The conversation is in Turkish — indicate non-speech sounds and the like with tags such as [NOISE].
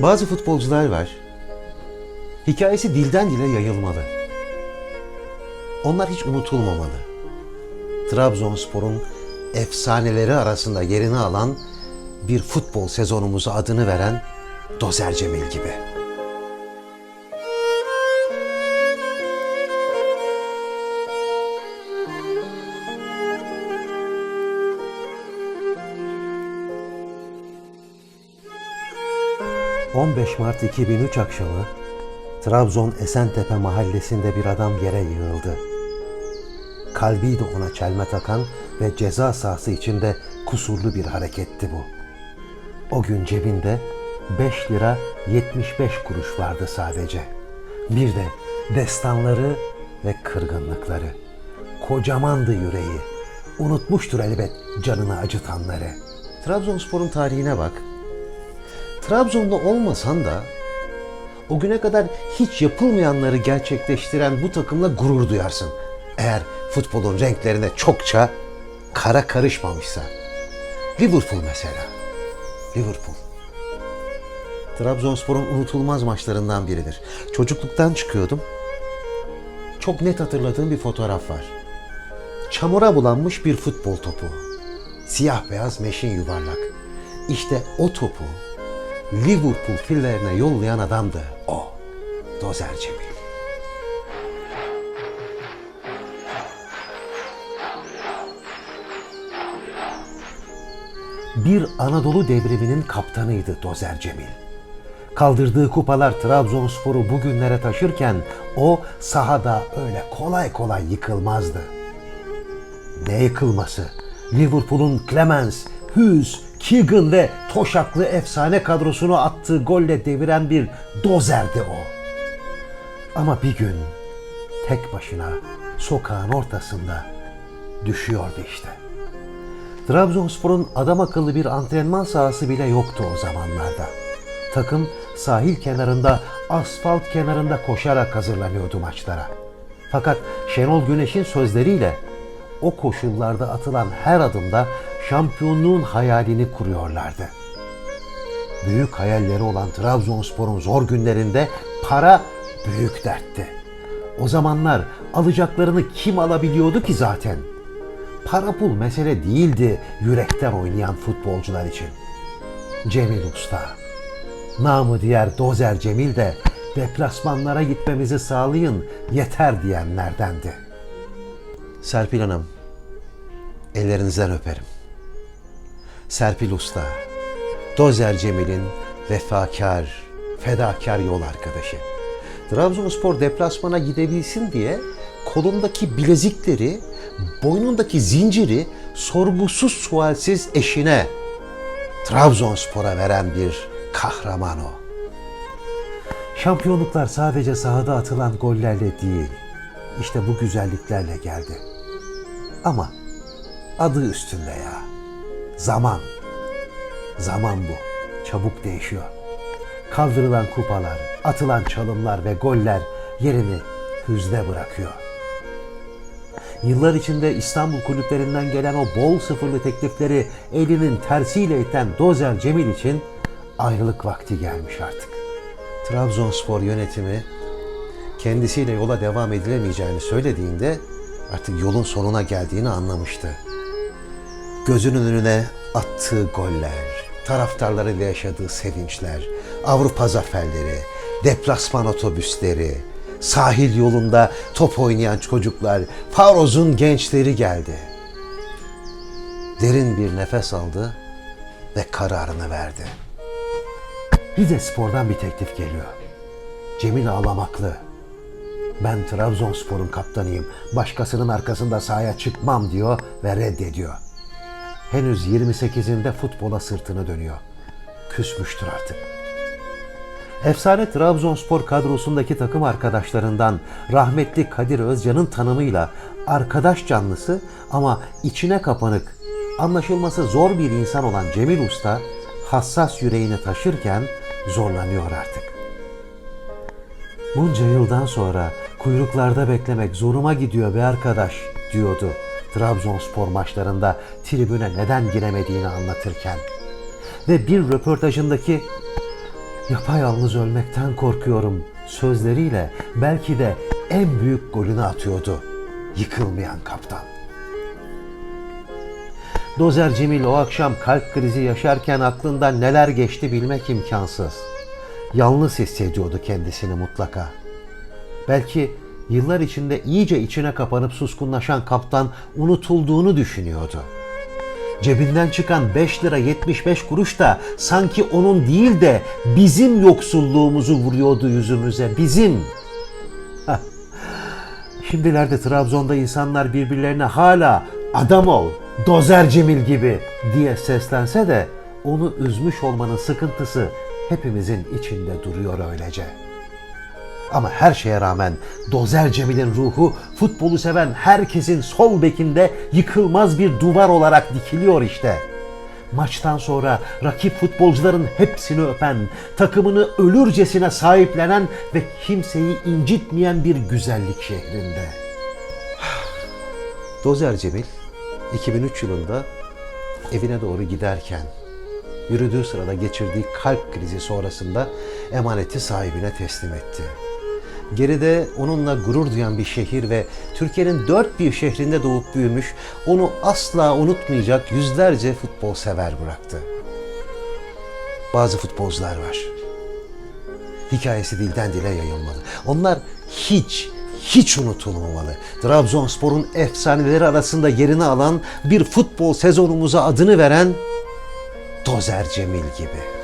Bazı futbolcular var. Hikayesi dilden dile yayılmalı. Onlar hiç unutulmamalı. Trabzonspor'un efsaneleri arasında yerini alan bir futbol sezonumuza adını veren Dozer Cemil gibi. ...15 Mart 2003 akşamı... ...Trabzon Esentepe mahallesinde bir adam yere yığıldı. Kalbiydi ona çelme takan... ...ve ceza sahası içinde kusurlu bir hareketti bu. O gün cebinde 5 lira 75 kuruş vardı sadece. Bir de destanları ve kırgınlıkları. Kocamandı yüreği. Unutmuştur elbet canını acıtanları. Trabzonspor'un tarihine bak. Trabzon'da olmasan da o güne kadar hiç yapılmayanları gerçekleştiren bu takımla gurur duyarsın. Eğer futbolun renklerine çokça kara karışmamışsa. Liverpool mesela. Liverpool. Trabzonspor'un unutulmaz maçlarından biridir. Çocukluktan çıkıyordum. Çok net hatırladığım bir fotoğraf var. Çamura bulanmış bir futbol topu. Siyah beyaz meşin yuvarlak. İşte o topu Liverpool fillerine yollayan adamdı o. Dozer Cemil. bir Anadolu devriminin kaptanıydı Dozer Cemil. Kaldırdığı kupalar Trabzonspor'u bugünlere taşırken o sahada öyle kolay kolay yıkılmazdı. Ne yıkılması? Liverpool'un Clemens, Hughes, Keegan ve Toşaklı efsane kadrosunu attığı golle deviren bir dozerdi o. Ama bir gün tek başına sokağın ortasında düşüyordu işte. Trabzonspor'un adam akıllı bir antrenman sahası bile yoktu o zamanlarda. Takım sahil kenarında, asfalt kenarında koşarak hazırlanıyordu maçlara. Fakat Şenol Güneş'in sözleriyle o koşullarda atılan her adımda şampiyonluğun hayalini kuruyorlardı. Büyük hayalleri olan Trabzonspor'un zor günlerinde para büyük dertti. O zamanlar alacaklarını kim alabiliyordu ki zaten? Para pul mesele değildi yürekten oynayan futbolcular için. Cemil Usta, namı diğer Dozer Cemil de deplasmanlara gitmemizi sağlayın yeter diyenlerdendi. Serpil Hanım, ellerinizden öperim. Serpil Usta, Dozer Cemil'in vefakar, fedakar yol arkadaşı. Trabzonspor deplasmana gidebilsin diye kolundaki bilezikleri, boynundaki zinciri sorgusuz sualsiz eşine Trabzonspor'a veren bir kahraman o. Şampiyonluklar sadece sahada atılan gollerle değil, işte bu güzelliklerle geldi. Ama adı üstünde ya. Zaman. Zaman bu. Çabuk değişiyor. Kaldırılan kupalar, atılan çalımlar ve goller yerini hüzne bırakıyor. Yıllar içinde İstanbul kulüplerinden gelen o bol sıfırlı teklifleri elinin tersiyle iten Dozer Cemil için ayrılık vakti gelmiş artık. Trabzonspor yönetimi kendisiyle yola devam edilemeyeceğini söylediğinde artık yolun sonuna geldiğini anlamıştı. Gözünün önüne attığı goller, taraftarlarıyla yaşadığı sevinçler, Avrupa zaferleri, deplasman otobüsleri, sahil yolunda top oynayan çocuklar, Faroz'un gençleri geldi. Derin bir nefes aldı ve kararını verdi. Rize Spor'dan bir teklif geliyor. Cemil ağlamaklı. Ben Trabzonspor'un kaptanıyım. Başkasının arkasında sahaya çıkmam diyor ve reddediyor. Henüz 28'inde futbola sırtını dönüyor. Küsmüştür artık. Efsane Trabzonspor kadrosundaki takım arkadaşlarından rahmetli Kadir Özcan'ın tanımıyla arkadaş canlısı ama içine kapanık, anlaşılması zor bir insan olan Cemil Usta hassas yüreğini taşırken zorlanıyor artık. Bunca yıldan sonra kuyruklarda beklemek zoruma gidiyor be arkadaş diyordu Trabzonspor maçlarında tribüne neden giremediğini anlatırken. Ve bir röportajındaki yapayalnız ölmekten korkuyorum sözleriyle belki de en büyük golünü atıyordu. Yıkılmayan kaptan. Dozer Cemil o akşam kalp krizi yaşarken aklından neler geçti bilmek imkansız. Yalnız hissediyordu kendisini mutlaka. Belki yıllar içinde iyice içine kapanıp suskunlaşan kaptan unutulduğunu düşünüyordu. Cebinden çıkan 5 lira 75 kuruş da sanki onun değil de bizim yoksulluğumuzu vuruyordu yüzümüze, bizim. Hah. Şimdilerde Trabzon'da insanlar birbirlerine hala adam ol, dozer Cemil gibi diye seslense de onu üzmüş olmanın sıkıntısı hepimizin içinde duruyor öylece. Ama her şeye rağmen Dozer Cemil'in ruhu futbolu seven herkesin sol bekinde yıkılmaz bir duvar olarak dikiliyor işte. Maçtan sonra rakip futbolcuların hepsini öpen, takımını ölürcesine sahiplenen ve kimseyi incitmeyen bir güzellik şehrinde. [SIGHS] Dozer Cemil 2003 yılında evine doğru giderken yürüdüğü sırada geçirdiği kalp krizi sonrasında emaneti sahibine teslim etti. Geride onunla gurur duyan bir şehir ve Türkiye'nin dört bir şehrinde doğup büyümüş, onu asla unutmayacak yüzlerce futbol sever bıraktı. Bazı futbolcular var. Hikayesi dilden dile yayılmalı. Onlar hiç, hiç unutulmamalı. Trabzonspor'un efsaneleri arasında yerini alan bir futbol sezonumuza adını veren Dozer Cemil gibi.